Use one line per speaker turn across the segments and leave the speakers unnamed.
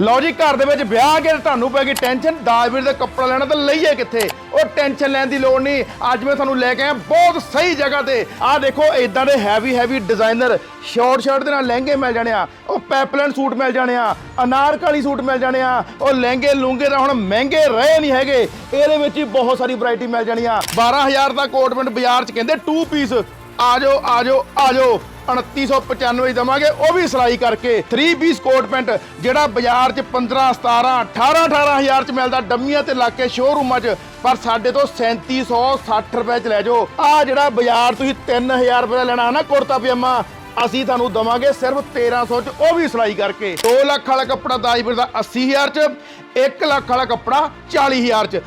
ਲਓ ਜੀ, ਘਰ ਦੇ ਵਿੱਚ ਵਿਆਹ ਕੇ ਤੁਹਾਨੂੰ ਪੈ ਗਈ ਟੈਨਸ਼ਨ ਦਾਜਵੀਰ ਦਾ ਕੱਪੜਾ ਲੈਣਾ ਤਾਂ ਲਈਏ ਕਿੱਥੇ? ਉਹ ਟੈਨਸ਼ਨ ਲੈਣ ਦੀ ਲੋੜ ਨਹੀਂ। ਅੱਜ ਮੈਂ ਤੁਹਾਨੂੰ ਲੈ ਕੇ ਆਇਆ ਬਹੁਤ ਸਹੀ ਜਗ੍ਹਾ ਤੇ। ਆਹ ਦੇਖੋ ਇਦਾਂ ਦੇ heavy heavy designer short shirt ਦੇ ਨਾਲ ਲਹਿੰਗੇ ਮਿਲ ਜਾਣੇ ਆ, ਉਹ ਪੈਪਲਨ ਸੂਟ ਮਿਲ ਜਾਣੇ ਆ ਅਨਾਰਕਲੀ ਸੂਟ ਮਿਲ ਜਾਣੇ ਆ, ਉਹ ਲਹਿੰਗੇ ਲੂੰਗੇ ਤਾਂ ਹੁਣ ਮਹਿੰਗੇ ਰਹੇ ਨਹੀਂ ਹੈਗੇ। ਇਹਦੇ ਵਿੱਚ ਹੀ ਬਹੁਤ ਸਾਰੀ ਵੈਰਾਈਟੀ ਮਿਲ ਜਾਣੀ ਆ। 12000 ਦਾ ਕੋਟਮੈਂਟ ਬਾਜ਼ਾਰ 'ਚ ਕਹਿੰਦੇ 2 ਪੀਸ ਆ ਜਾਓ ਆ ਜਾਓ ਆ ਜਾਓ। 2995 ਦੀ ਦਵਾਂਗੇ। ਉਹ ਵੀ ਸਿਲਾਈ ਕਰਕੇ 3 ਪੀਸ ਕੋਟ ਪੈਂਟ, ਜਿਹੜਾ ਬਾਜ਼ਾਰ 'ਚ 15 17 18 18000 'ਚ ਮਿਲਦਾ, ਡੰਮੀਆਂ ਤੇ ਲਾ ਕੇ ਸ਼ੋਰੂਮਾਂ 'ਚ। ਪਰ ਸਾਡੇ ਤੋਂ 3760 ਰੁਪਏ 'ਚ ਲੈ ਜਾਓ। ਆ ਜਿਹੜਾ ਬਾਜ਼ਾਰ ਤੁਸੀਂ 3000 ਰੁਪਏ ਦਾ ਲੈਣਾ ਨਾ ਕੁੜਤਾ ਪਜਾਮਾ, ਅਸੀਂ ਤੁਹਾਨੂੰ ਦਵਾਂਗੇ ਸਿਰਫ 1300 'ਚ, ਉਹ ਵੀ ਸਿਲਾਈ ਕਰਕੇ। 2 ਲੱਖ ਵਾਲਾ ਕੱਪੜਾ ਦਾਜਪੁਰ ਦਾ 80000 'ਚ 1 ਲੱਖ ਵਾਲਾ ਕੱਪੜਾ 40000 'ਚ।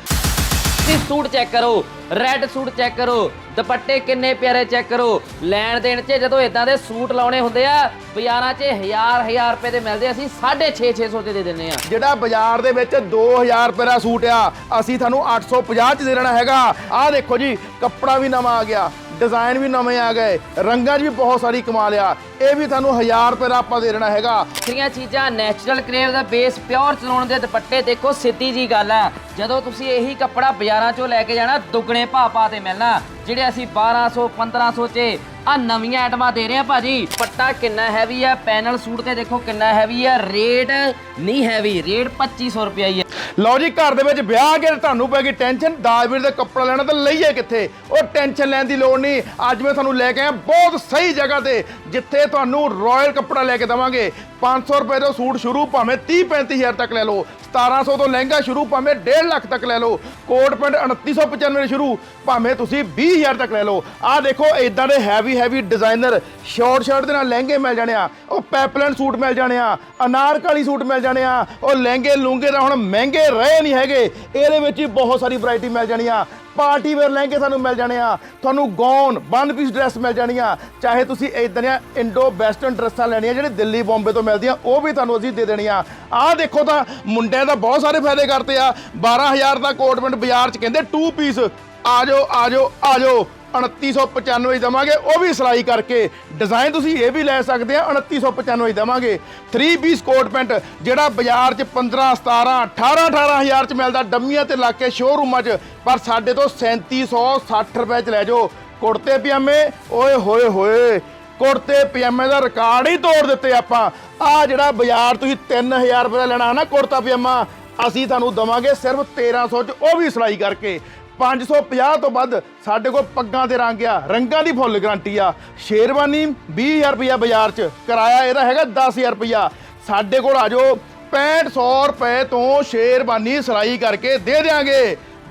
ਤੁਸੀਂ ਸੂਟ ਚੈੱਕ ਕਰੋ ਰੈੱਡ ਸੂਟ ਚੈੱਕ ਕਰੋ, ਦੁਪੱਟੇ ਕਿੰਨੇ ਪਿਆਰੇ ਚੈੱਕ ਕਰੋ। ਲੈਣ ਦੇਣ 'ਚ ਜਦੋਂ ਇਦਾਂ ਦੇ ਸੂਟ ਲਾਉਣੇ ਹੁੰਦੇ ਆ, ਬਾਜ਼ਾਰਾਂ 'ਚ ਹਜ਼ਾਰ ਹਜ਼ਾਰ ਰੁਪਏ ਦੇ ਮਿਲਦੇ ਅਸੀਂ 6.5 600 ਦੇ ਦੇ ਦਿੰਨੇ ਆ।
ਜਿਹੜਾ ਬਾਜ਼ਾਰ ਦੇ ਵਿੱਚ 2000 ਰੁਪਏ ਦਾ ਸੂਟ ਆ, ਅਸੀਂ ਤੁਹਾਨੂੰ 850 ਚ ਦੇ ਦੇਣਾ ਹੈਗਾ। ਆਹ ਦੇਖੋ ਜੀ, ਕੱਪੜਾ ਵੀ ਨਵਾਂ ਆ ਗਿਆ। ਡਿਜ਼ਾਈਨ ਵੀ ਨਵੇਂ ਆ ਗਏ, ਰੰਗਾਂ 'ਚ ਵੀ ਬਹੁਤ ਸਾਰੀ ਕਮਾਲ ਆ। ਇਹ ਵੀ ਤੁਹਾਨੂੰ 1000 ਰੁਪਏ ਦਾ ਆਪਾਂ ਦੇ ਦੇਣਾ ਹੈਗਾ।
ਵੱਖਰੀਆਂ ਚੀਜ਼ਾਂ ਨੈਚੁਰਲ ਕਰੇਵ ਦਾ ਬੇਸ ਪਿਓਰ ਚਲਾਉਣ ਦੇ ਦੁਪੱਟੇ ਦੇਖੋ, ਸਿੱਧੀ ਜੀ ਗੱਲ ਆ। ਜਦੋਂ ਤੁਸੀਂ ਇਹੀ ਕੱਪੜਾ ਬਾਜ਼ਾਰਾਂ 'ਚੋਂ ਲੈ ਕੇ ਜਾਣਾ, ਦੁੱਗਣੇ ਭਾਅ ਪਾ ਤੇ ਮਿਲਣਾ, ਜਿਹੜੇ ਅਸੀਂ 1200 1500 'ਚ ਆ ਨਵੀਆਂ ਆਈਟਮਾਂ ਦੇ ਰਹੇ ਆ ਭਾਜੀ ਪੱਟਾ ਕਿੰਨਾ ਹੈਵੀ ਆ ਪੈਨਲ ਸੂਟ ਤੇ ਦੇਖੋ ਕਿੰਨਾ ਹੈਵੀ ਆ ਰੇਟ ਨਹੀਂ ਹੈਵੀ ਰੇਟ 2500 ਰੁਪਇਆ ਹੀ ਆ।
ਲਓ ਜੀ, ਘਰ ਦੇ ਵਿੱਚ ਵਿਆਹ ਕੇ ਤੁਹਾਨੂੰ ਪੈ ਗਈ ਟੈਨਸ਼ਨ। ਦਾਜਵੀਰ ਦਾ ਕੱਪੜਾ ਲੈਣਾ ਤਾਂ ਲਈਏ ਕਿੱਥੇ? ਉਹ ਟੈਨਸ਼ਨ ਲੈਣ ਦੀ ਲੋੜ ਨਹੀਂ। ਅੱਜ ਮੈਂ ਤੁਹਾਨੂੰ ਲੈ ਕੇ ਆਇਆ ਬਹੁਤ ਸਹੀ ਜਗ੍ਹਾ ਤੇ, ਜਿੱਥੇ ਤੁਹਾਨੂੰ ਰਾਇਲ ਕੱਪੜਾ ਲੈ ਕੇ ਦਵਾਂਗੇ। 500 ਰੁਪਏ ਤੋਂ ਸੂਟ ਸ਼ੁਰੂ, ਭਾਵੇਂ 30 35000 ਤੱਕ ਲੈ ਲਓ। 1700 ਤੋਂ ਲਹਿੰਗਾ ਸ਼ੁਰੂ, ਭਾਵੇਂ 1.5 ਲੱਖ ਤੱਕ ਲੈ ਲਓ। ਕੋਟ ਪੈਂਟ 2995 ਸ਼ੁਰੂ, ਭਾਵੇਂ ਤੁਸੀਂ 20000 ਤੱਕ ਲੈ ਲਓ। ਆਹ ਦੇਖੋ ਇਦਾਂ ਦੇ heavy heavy designer short shirt ਦੇ ਨਾਲ ਲਹਿੰਗੇ ਮਿਲ ਜਾਣੇ ਆ, ਉਹ ਪੈਪਲਨ ਸੂਟ ਮਿਲ ਜਾਣੇ ਆ ਅਨਾਰਕਲੀ ਸੂਟ ਮਿਲ ਜਾਣੇ ਆ, ਉਹ ਲਹਿੰਗੇ ਲੂੰਗੇ ਤਾਂ ਹੁਣ ਮਹਿੰਗੇ ਰਹੇ ਨਹੀਂ ਹੈਗੇ। ਇਹਦੇ ਵਿੱਚ ਹੀ ਬਹੁਤ ਸਾਰੀ ਵੈਰਾਈਟੀ ਮਿਲ ਜਾਣੀ ਆ। ਪਾਰਟੀ ਵੇਅਰ ਲਹਿੰਗੇ ਸਾਨੂੰ ਮਿਲ ਜਾਣੇ ਆ। ਤੁਹਾਨੂੰ ਗੌਨ ਵਨ ਪੀਸ ਡਰੈਸ ਮਿਲ ਜਾਣੀਆਂ ਚਾਹੇ ਤੁਸੀਂ ਇਦਾਂ ਦੀਆਂ ਇੰਡੋ ਵੈਸਟਰਨ ਡਰੈਸਾਂ ਲੈਣੀਆਂ, ਜਿਹੜੇ ਦਿੱਲੀ, ਬੰਬੇ ਤੋਂ ਮਿਲਦੀਆਂ, ਉਹ ਵੀ ਤੁਹਾਨੂੰ ਅਸੀਂ ਦੇ ਦੇਣੀਆਂ ਆਹ ਦੇਖੋ ਤਾਂ ਮੁੰਡਿਆਂ ਦਾ ਬਹੁਤ ਸਾਰੇ ਫਾਇਦੇ ਕਰਤੇ ਆ। 12000 ਦਾ ਕੋਟ ਪੈਂਟ ਬਾਜ਼ਾਰ 'ਚ ਕਹਿੰਦੇ 2 ਪੀਸ ਆ ਜਾਓ ਆ ਜਾਓ ਆ ਜਾਓ। 2995 ਦੀ ਦਵਾਂਗੇ, ਉਹ ਵੀ ਸਿਲਾਈ ਕਰਕੇ। ਡਿਜ਼ਾਈਨ ਤੁਸੀਂ ਇਹ ਵੀ ਲੈ ਸਕਦੇ ਆ 2995 ਦੀ ਦਵਾਂਗੇ। 3 ਪੀਸ ਕੋਟ ਪੈਂਟ ਜਿਹੜਾ ਬਾਜ਼ਾਰ 'ਚ 15 17 18 18000 'ਚ ਮਿਲਦਾ, ਡੰਮੀਆਂ ਤੇ ਲਾ ਕੇ ਸ਼ੋਰੂਮਾਂ 'ਚ, ਪਰ ਸਾਡੇ ਤੋਂ 3760 ਰੁਪਏ 'ਚ ਲੈ ਜਾਓ। ਕੁੜਤੇ, ਪਜਾਮੇ, ਓਏ ਹੋਏ ਹੋਏ, ਕੁੜਤੇ, ਪਜਾਮੇ ਦਾ ਰਿਕਾਰਡ ਹੀ ਤੋੜ ਦਿੱਤੇ ਆਪਾਂ। ਆ ਜਿਹੜਾ ਬਾਜ਼ਾਰ ਤੁਸੀਂ 3000 ਰੁਪਏ ਦਾ ਲੈਣਾ ਨਾ, ਕੁੜਤਾ, ਪਜਾਮਾ, ਅਸੀਂ ਤੁਹਾਨੂੰ ਦਵਾਂਗੇ ਸਿਰਫ 1300 'ਚ, ਉਹ ਵੀ ਸਿਲਾਈ ਕਰਕੇ। 550 ਤੋਂ ਵੱਧ ਸਾਡੇ ਕੋਲ ਪੱਗਾਂ ਦੇ ਰੰਗ ਆ, ਰੰਗਾਂ ਦੀ ਫੁੱਲ ਗਾਰੰਟੀ ਆ। ਸ਼ੇਰਵਾਨੀ 20000 ਰੁਪਇਆ ਬਾਜ਼ਾਰ 'ਚ, ਕਿਰਾਇਆ ਇਹਦਾ ਹੈਗਾ 10000 ਰੁਪਇਆ। ਸਾਡੇ ਕੋਲ ਆ ਜਾਓ 6500 ਰੁਪਏ ਤੋਂ ਸ਼ੇਰਵਾਨੀ ਸਿਲਾਈ ਕਰਕੇ ਦੇ ਦੇਾਂਗੇ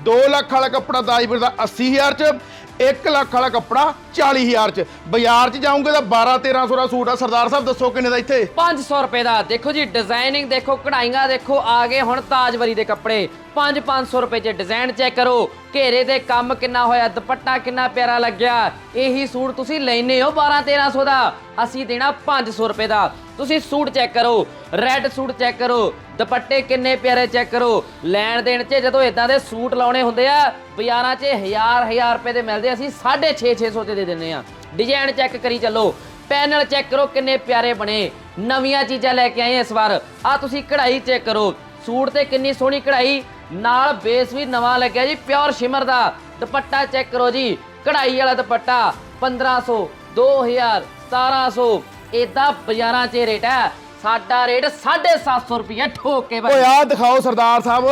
2 ਲੱਖ ਵਾਲਾ ਕੱਪੜਾ ਦਾਜਪੁਰ ਦਾ 80000 ਚ 1 ਲੱਖ ਵਾਲਾ ਕੱਪੜਾ 40000 ਚ। ਬਾਜ਼ਾਰ 'ਚ ਜਾਓਗੇ ਤਾਂ 12 1300 ਦਾ ਸੂਟ ਆ। ਸਰਦਾਰ ਸਾਹਿਬ, ਦੱਸੋ ਕਿੰਨੇ ਦਾ ਇੱਥੇ?
500 ਰੁਪਏ ਦਾ। ਦੇਖੋ ਜੀ ਡਿਜ਼ਾਈਨਿੰਗ ਦੇਖੋ, ਕਢਾਈਆਂ ਦੇਖੋ, ਆ ਗਏ ਹੁਣ ਤਾਜਵਰੀ ਦੇ ਕੱਪੜੇ। 5 500 ਰੁਪਏ 'ਚ ਡਿਜ਼ਾਈਨ ਚੈੱਕ ਕਰੋ। ਘੇਰੇ ਦੇ ਕੰਮ ਕਿੰਨਾ ਹੋਇਆ, ਦੁਪੱਟਾ ਕਿੰਨਾ ਪਿਆਰਾ ਲੱਗਿਆ। ਇਹੀ ਸੂਟ ਤੁਸੀਂ ਲੈਨੇ ਹੋ 12 1300 ਦਾ। ਅਸੀਂ ਦੇਣਾ 500 ਰੁਪਏ ਦਾ। ਤੁਸੀਂ ਸੂਟ ਚੈੱਕ ਕਰੋ, ਰੈੱਡ ਸੂਟ ਚੈੱਕ ਕਰੋ, ਦੁਪੱਟੇ ਕਿੰਨੇ ਪਿਆਰੇ ਚੈੱਕ ਕਰੋ। ਲੈਣ ਦੇਣ 'ਚ ਜਦੋਂ ਇਦਾਂ ਦੇ ਸੂਟ ਲਾਉਣੇ ਹੁੰਦੇ ਆ, ਬਾਜ਼ਾਰਾਂ 'ਚ ਹਜ਼ਾਰ ਹਜ਼ਾਰ ਰੁਪਏ ਦੇ ਮਿਲਦੇ ਅਸੀਂ 6.5 600 ਤੇ ਦੇ ਦਿੰਨੇ ਆ। ਡਿਜ਼ਾਈਨ ਚੈੱਕ ਕਰੀ ਚੱਲੋ, ਪੈਨਲ ਚੈੱਕ ਕਰੋ ਕਿੰਨੇ ਪਿਆਰੇ ਬਣੇ। ਨਵੀਆਂ ਚੀਜ਼ਾਂ ਲੈ ਕੇ ਆਏ ਇਸ ਵਾਰ। ਆ ਤੁਸੀਂ ਕਢਾਈ ਚੈੱਕ ਕਰੋ। ਸੂਟ ਤੇ ਕਿੰਨੀ ਸੋਹਣੀ ਕਢਾਈ। ਨਾਲ ਬੇਸ ਵੀ ਨਵਾਂ ਲੱਗਿਆ ਜੀ, ਪਿਓਰ ਸ਼ਿਮਰ ਦਾ। ਦੁਪੱਟਾ ਚੈੱਕ ਕਰੋ ਜੀ, ਕਢਾਈ ਵਾਲਾ ਦੁਪੱਟਾ 1500 2000 1700 ਇਦਾਂ ਬਾਜ਼ਾਰਾਂ 'ਚ ਰੇਟ ਹੈ। ਸਾਡਾ ਰੇਟ 750 ਰੁਪਏ ਠੋਕ ਕੇ
ਓਏ ਦਿਖਾਓ ਸਰਦਾਰ ਸਾਹਿਬ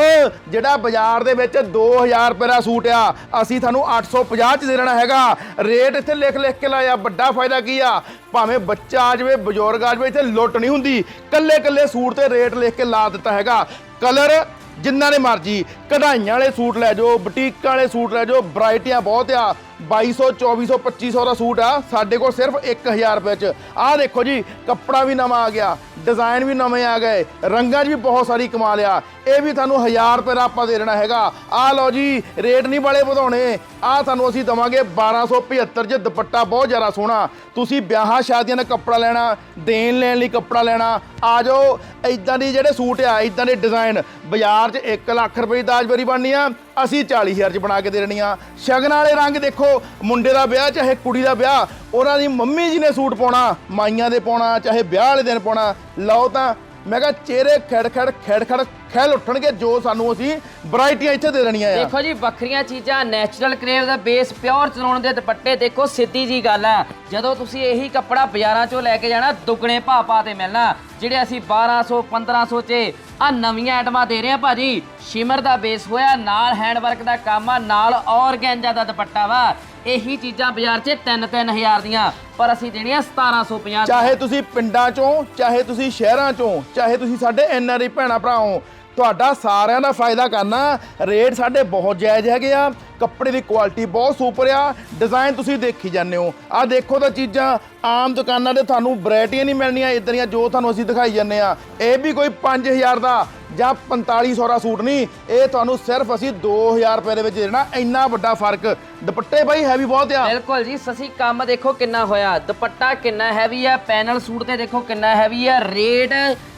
ਜਿਹੜਾ ਬਾਜ਼ਾਰ ਦੇ ਵਿੱਚ 2000 ਰੁਪਏ ਦਾ ਸੂਟ ਆ ਅਸੀਂ ਤੁਹਾਨੂੰ 850 ਚ ਦੇ ਦੇਣਾ ਹੈਗਾ। ਰੇਟ ਇੱਥੇ ਲਿਖ ਲਿਖ ਕੇ ਲਾਇਆ ਵੱਡਾ ਫਾਇਦਾ ਕੀ ਆ? ਭਾਵੇਂ ਬੱਚਾ ਆ ਜਾਵੇ ਬਜ਼ੁਰਗ ਆ ਜਾਵੇ ਇੱਥੇ ਲੁੱਟ ਨਹੀਂ ਹੁੰਦੀ। ਕੱਲੇ ਕੱਲੇ ਸੂਟ ਤੇ ਰੇਟ ਲਿਖ ਕੇ ਲਾ ਦਿੱਤਾ ਹੈਗਾ। ਕਲਰ ਜਿੰਨਾ ਨੇ ਮਰਜ਼ੀ ਕਢਾਈਆਂ ਵਾਲੇ ਸੂਟ ਲੈ ਜਾਓ, ਬੁਟੀਕਾਂ ਵਾਲੇ ਸੂਟ ਲੈ ਜਾਓ, ਵੈਰਾਈਟੀਆਂ ਬਹੁਤ ਆ। 2200 2400 2500 ਦਾ ਸੂਟ ਆ, ਸਾਡੇ ਕੋਲ ਸਿਰਫ 1000 ਰੁਪਏ ਚ। ਆਹ ਦੇਖੋ ਜੀ, ਕੱਪੜਾ ਵੀ ਨਵਾਂ ਆ ਗਿਆ। ਡਿਜ਼ਾਈਨ ਵੀ ਨਵੇਂ ਆ ਗਏ, ਰੰਗਾਂ 'ਚ ਵੀ ਬਹੁਤ ਸਾਰੀ ਕਮਾਲ ਆ। ਇਹ ਵੀ ਤੁਹਾਨੂੰ 1000 ਰੁਪਏ ਦਾ ਆਪਾਂ ਦੇ ਦੇਣਾ ਹੈਗਾ। ਆਹ ਲਓ ਜੀ, ਰੇਟ ਨਹੀਂ ਵਾਲੇ ਵਧਾਉਣੇ। ਆਹ ਤੁਹਾਨੂੰ ਅਸੀਂ ਦਵਾਂਗੇ 1275 ਚ ਦੁਪੱਟਾ, ਬਹੁਤ ਜ਼ਿਆਦਾ ਸੋਹਣਾ। ਤੁਸੀਂ ਵਿਆਹਾਂ ਸ਼ਾਦੀਆਂ ਦਾ ਕੱਪੜਾ ਲੈਣਾ, ਦੇਣ ਲੈਣ ਲਈ ਕੱਪੜਾ ਲੈਣਾ, ਆ ਜਾਓ। ਇਦਾਂ ਦੀ ਜਿਹੜੇ ਸੂਟ ਆ ਇਦਾਂ ਦੇ ਡਿਜ਼ਾਈਨ ਬਾਜ਼ਾਰ 'ਚ 1 ਲੱਖ ਰੁਪਏ ਦੀ ਦਾਜਬਰੀ ਬਣਨੀ ਆ, ਅਸੀਂ 40000 ਚ ਬਣਾ ਕੇ ਦੇ ਦੇਣੀ ਆ। ਸ਼ਗਨ ਵਾਲੇ ਰੰਗ ਦੇਖੋ, ਮੁੰਡੇ ਦਾ ਵਿਆਹ, ਚਾਹੇ ਕੁੜੀ ਦਾ ਵਿਆਹ, ਉਹਨਾਂ ਦੀ ਮੰਮੀ ਜੀ ਨੇ ਸੂਟ ਪਾਉਣਾ, ਮਾਈਆਂ ਦੇ ਪਾਉਣਾ, ਚਾਹੇ ਵਿਆਹ ਵਾਲੇ ਦਿਨ ਪਾਉਣਾ ਲਓ ਤਾਂ ਮੈਂ ਕਿਹਾ ਚਿਹਰੇ ਖੜ ਖੜ ਖੜ ਖੜ ਖੈਲ ਉੱਠਣਗੇ ਜੋ ਸਾਨੂੰ ਅਸੀਂ ਵੈਰਾਈਟੀਆਂ ਇੱਥੇ ਦੇ ਦੇਣੀਆਂ ਆ।
ਦੇਖੋ ਜੀ, ਵੱਖਰੀਆਂ ਚੀਜ਼ਾਂ ਨੈਚੁਰਲ ਕਰੇਵ ਦਾ ਬੇਸ ਪਿਓਰ ਚਲਾਉਣ ਦੇ ਦੁਪੱਟੇ, ਦੇਖੋ ਸਿੱਧੀ ਜੀ ਗੱਲ ਆ। ਜਦੋਂ ਤੁਸੀਂ ਇਹੀ ਕੱਪੜਾ ਬਾਜ਼ਾਰਾਂ ਚੋਂ ਲੈ ਕੇ ਜਾਣਾ, ਦੁੱਗਣੇ ਭਾਅ ਪਾ ਤੇ ਮਿਲਣਾ, ਜਿਹੜੇ ਅਸੀਂ 1200 1500 ਚ ਆ ਨਵੀਆਂ ਆਈਟਮਾਂ ਦੇ ਰਹੇ ਆ ਭਾਜੀ ਸ਼ਿਮਰ ਦਾ ਬੇਸ ਹੋਇਆ, ਨਾਲ ਹੈਂਡ ਵਰਕ ਦਾ ਕੰਮ ਆ, ਨਾਲ ਔਰਗੈਂਜਾ ਦਾ ਦੁਪੱਟਾ ਵਾ। ਇਹੀ ਚੀਜ਼ਾਂ ਬਾਜ਼ਾਰ 'ਚ 3-3000 ਦੀਆਂ, ਪਰ ਅਸੀਂ ਦੇਣੀਆਂ 1750
ਚਾਹੇ ਤੁਸੀਂ ਪਿੰਡਾਂ ਚੋਂ, ਚਾਹੇ ਤੁਸੀਂ ਸ਼ਹਿਰਾਂ ਚੋਂ, ਚਾਹੇ ਤੁਸੀਂ ਸਾਡੇ ਐਨਆਰਆਈ ਭੈਣਾ ਭਰਾਓ, ਤੁਹਾਡਾ ਸਾਰਿਆਂ ਦਾ ਫਾਇਦਾ ਕਰਨਾ, ਰੇਟ ਸਾਡੇ ਬਹੁਤ ਜਾਇਜ਼ ਹੈਗੇ ਆ, ਕੱਪੜੇ ਦੀ ਕੁਆਲਿਟੀ ਬਹੁਤ ਸੁਪਰ ਆ, ਡਿਜ਼ਾਈਨ ਤੁਸੀਂ ਦੇਖੀ ਜਾਂਦੇ ਹੋ। ਆ ਦੇਖੋ ਤਾਂ ਚੀਜ਼ਾਂ, ਆਮ ਦੁਕਾਨਾਂ ਤੇ ਤੁਹਾਨੂੰ ਵੈਰਾਈਟੀਆਂ ਨਹੀਂ ਮਿਲਣੀਆਂ ਇਦਾਂ ਦੀਆਂ ਜੋ ਤੁਹਾਨੂੰ ਅਸੀਂ ਦਿਖਾਈ ਜਾਂਦੇ ਆ। ਇਹ ਵੀ ਕੋਈ 5000 ਦਾ ਜਾਂ 4500 ਦਾ ਸੂਟ ਨਹੀਂ ਇਹ ਤੁਹਾਨੂੰ ਸਿਰਫ ਅਸੀਂ 2000 ਰੁਪਏ ਦੇ ਵਿੱਚ ਦੇਣਾ ਇੰਨਾ ਵੱਡਾ ਫ਼ਰਕ। ਦੁਪੱਟੇ ਬਾਈ ਹੈਵੀ ਬਹੁਤ ਆ।
ਬਿਲਕੁਲ ਜੀ ਸਸੀ ਕੰਮ ਦੇਖੋ ਕਿੰਨਾ ਹੋਇਆ। ਦੁਪੱਟਾ ਕਿੰਨਾ ਹੈਵੀ ਆ ਪੈਨਲ ਸੂਟ ਤੇ ਦੇਖੋ ਕਿੰਨਾ ਹੈਵੀ ਆ ਰੇਟ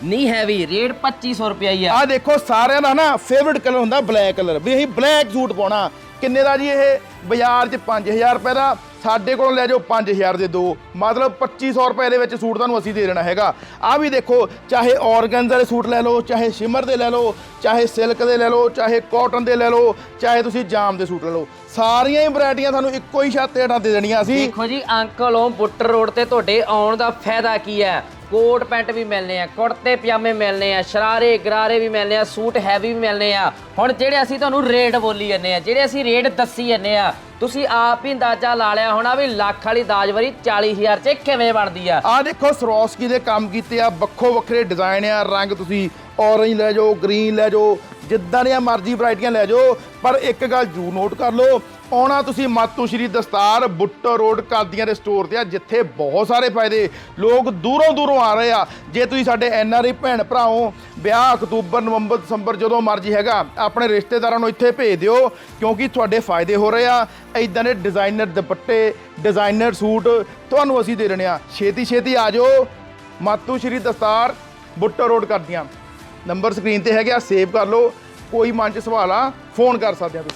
ਨਹੀਂ ਹੈਵੀ ਰੇਟ 2500 ਰੁਪਇਆ ਹੀ ਆ।
ਆ ਦੇਖੋ ਸਾਰਿਆਂ ਦਾ ਨਾ ਫੇਵਰਿਟ ਕਲਰ ਹੁੰਦਾ ਬਲੈਕ ਕਲਰ ਵੀ ਅਸੀਂ ਬਲੈਕ ਸੂਟ ਪਾਉਣਾ। ਕਿੰਨੇ ਦਾ ਜੀ ਇਹ? ਬਾਜ਼ਾਰ 'ਚ 5000 ਰੁਪਏ ਦਾ। ਸਾਡੇ ਕੋਲੋਂ ਲੈ ਜਾਓ 5000 ਦੇ ਦੋ। ਮਤਲਬ 2500 ਰੁਪਏ ਦੇ ਵਿੱਚ ਸੂਟ ਤੁਹਾਨੂੰ ਅਸੀਂ ਦੇ ਦੇਣਾ ਹੈਗਾ। ਆ ਵੀ ਦੇਖੋ, ਚਾਹੇ ਔਰਗੈਂਜ਼ਾ ਦੇ ਸੂਟ ਲੈ ਲਓ, ਚਾਹੇ ਸ਼ਿਮਰ ਦੇ ਲੈ ਲਓ, ਚਾਹੇ ਸਿਲਕ ਦੇ ਲੈ ਲਓ, ਚਾਹੇ ਕਾਟਨ ਦੇ ਲੈ ਲਓ, ਚਾਹੇ ਤੁਸੀਂ ਜਾਮ ਦੇ ਸੂਟ ਲੈ ਲਓ। ਸਾਰੀਆਂ ਹੀ ਵੈਰਾਈਟੀਆਂ ਤੁਹਾਨੂੰ ਇੱਕੋ ਹੀ ਛੱਤ ਹੇਠਾਂ ਦੇ ਦੇਣੀਆਂ ਅਸੀਂ।
ਦੇਖੋ ਜੀ, ਅੰਕਲੋਂ, ਬੁੱਟਰ ਰੋਡ ਤੇ ਤੁਹਾਡੇ ਆਉਣ ਦਾ ਫਾਇਦਾ ਕੀ ਹੈ? ਕੋਟ ਪੈਂਟ ਵੀ ਮਿਲਨੇ ਆ, ਕੁੜਤੇ, ਪਜਾਮੇ ਮਿਲਨੇ ਆ, ਸ਼ਰਾਰੇ, ਗਰਾਰੇ ਵੀ ਮਿਲਨੇ ਆ, ਸੂਟ ਹੈਵੀ ਵੀ ਮਿਲਨੇ ਆ। ਹੁਣ ਜਿਹੜੇ ਅਸੀਂ ਤੁਹਾਨੂੰ ਰੇਟ ਬੋਲੀ ਜੰਨੇ ਆ, ਜਿਹੜੇ ਅਸੀਂ ਰੇਟ ਦੱਸੀ ਜੰਨੇ ਆ ਤੁਸੀਂ ਆਪ ਹੀ ਅੰਦਾਜ਼ਾ ਲਾ ਲਿਆ ਹੋਣਾ ਵੀ ਲੱਖ ਵਾਲੀ ਦਾਜਵਰੀ 40000 ਚ ਕਿਵੇਂ ਬਣਦੀ ਆ?
ਆ ਦੇਖੋ, ਸਰੋਸਕੀ ਦੇ ਕੰਮ ਕੀਤੇ ਆ, ਵੱਖੋ ਵੱਖਰੇ ਡਿਜ਼ਾਈਨ ਆ, ਰੰਗ ਤੁਸੀਂ ਔਰੇਂਜ ਲੈ ਜਾਓ ਗ੍ਰੀਨ ਲੈ ਜਾਓ, ਜਿੱਦਾਂ ਦੀਆਂ ਮਰਜ਼ੀ ਵੈਰਾਈਟੀਆਂ ਲੈ ਜਾਓ, ਪਰ ਇੱਕ ਗੱਲ ਜ਼ਰੂਰ ਨੋਟ ਕਰ ਲਓ ਆਉਣਾ ਤੁਸੀਂ ਮਾਤੂ ਸ਼੍ਰੀ ਦਸਤਾਰ ਬੁੱਟੋ ਰੋਡ ਕਾਦੀਆਂ ਦੇ ਸਟੋਰ ਤੇ ਆ, ਜਿੱਥੇ ਬਹੁਤ ਸਾਰੇ ਫਾਇਦੇ। ਲੋਕ ਦੂਰੋਂ ਦੂਰੋਂ ਆ ਰਹੇ ਆ। ਜੇ ਤੁਸੀਂ ਸਾਡੇ ਐਨ ਆਰ ਐਨਆਰਆਈ ਭੈਣ ਭਰਾਓ, ਵਿਆਹ ਅਕਤੂਬਰ, ਨਵੰਬਰ, ਦਸੰਬਰ ਜਦੋਂ ਮਰਜ਼ੀ ਹੈਗਾ, ਆਪਣੇ ਰਿਸ਼ਤੇਦਾਰਾਂ ਨੂੰ ਇੱਥੇ ਭੇਜ ਦਿਓ, ਕਿਉਂਕਿ ਤੁਹਾਡੇ ਫਾਇਦੇ ਹੋ ਰਹੇ ਆ। ਇਦਾਂ ਦੇ ਡਿਜ਼ਾਈਨਰ ਦੁਪੱਟੇ ਡਿਜ਼ਾਈਨਰ ਸੂਟ ਤੁਹਾਨੂੰ ਅਸੀਂ ਦੇ ਰਹੇ ਆ। ਛੇਤੀ ਛੇਤੀ ਆ ਜਾਓ। ਮਾਤੂ ਸ਼੍ਰੀ ਦਸਤਾਰ ਬੁੱਟੋ ਰੋਡ ਕਰਦੀਆਂ ਨੰਬਰ ਸਕਰੀਨ ਤੇ ਹੈਗਾ ਸੇਵ ਕਰ ਲਓ। ਕੋਈ ਮਨ ਚ ਸਵਾਲ ਆ ਫੋਨ ਕਰ ਸਕਦੇ ਆ ਤੁਸੀਂ।